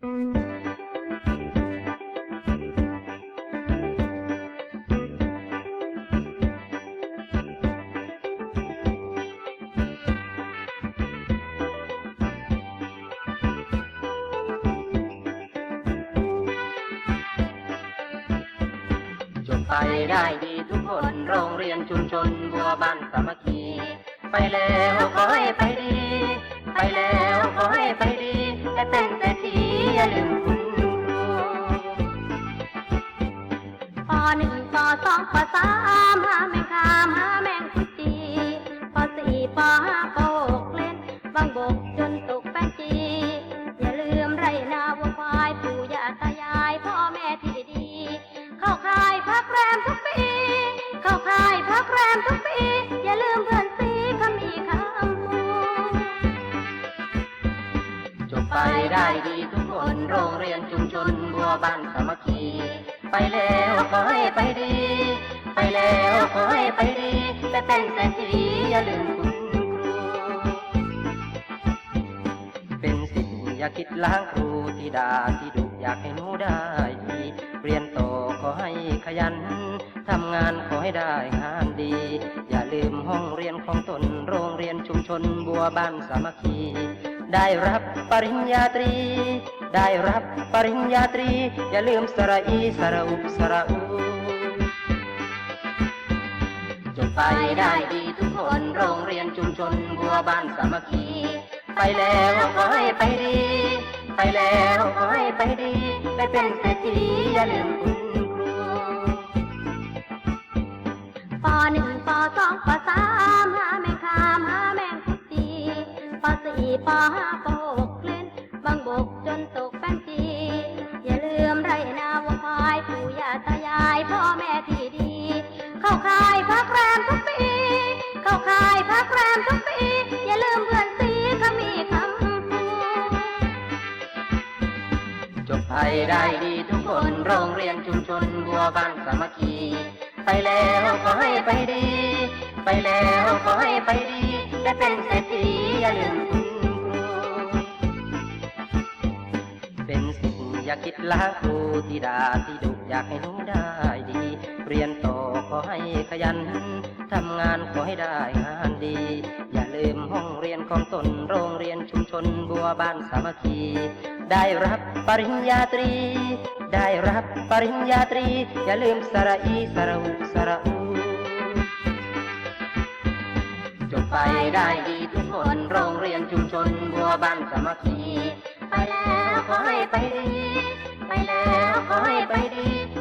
จบไปได้ดีทุกคนโรงเรียนชุมชนบัวบ้านสามัคคี ไปแล้วขอให้ไปดี ไปแล้วขอให้ไปดีและเป็นเศรษฐีอย่าลืมคุณครูปหนึ่งปสองปสาม ได้ดีทุกคนโรงเรียนชุมชนบัวบ้านสามัคคี ไปแล้วขอให้ไปดี ไปแล้วขอให้ไปดีและเป็นเศรษฐีอย่าลืมคุณครูเป็นสิ่งอย่าคิดล้างครูที่ด่าที่ดุอยากให้หนูได้ดีเรียนต่อขอให้ขยันทำงานขอให้ได้งานดี อย่าลืมห้องเรียนของตนโรงเรียนชุมชนบัวบ้านสามัคคี ได้รับปริญญาตรี ได้รับปริญญาตรี อย่าลืมสระอีสระอุสระอูจบไปได้ดีทุกคนโรงเรียนชุมชนบัวบ้านสามัคคี ไปแล้วขอให้ไปดี ไปแล้วขอให้ไปดีไปเป็นเศรษฐีอย่าลืมคุณครูปหนึ่งปสองปสามหาแม่ ปสี่ปห้าปหกเล่นบางบกจนตกแป้นจี อย่าลืมไรนาวัวควายปู่ย่าตายายพ่อแม่ที่ดี เข้าค่ายพักแรมทุกปี เข้าค่ายพักแรมทุกปี อย่าลืมเพื่อนซีเขามีคำพูจบไปได้ดีทุกคนโรงเรียนชุมชนบัวบ้านสามัคคี ไปแล้วขอให้ไปดี ไปแล้วขอให้ไปดีและเป็นเศรษฐีอย่าลืม คิดล้างครูที่ด่าที่ดุอยากให้หนูได้ดี เรียนต่อขอให้ขยัน ทำงานขอให้ได้งานดี อย่าลืมห้องเรียนของตนโรงเรียนชุมชนบัวบ้านสามัคคี ได้รับปริญญาตรี ได้รับปริญญาตรี อย่าลืมสระอีสระอุสระอูจบไปได้ดีทุกคนโรงเรียนชุมชนบัวบ้านสามัคคี ไปแล้วขอให้ไปดี ไปแล้วขอให้ไปดี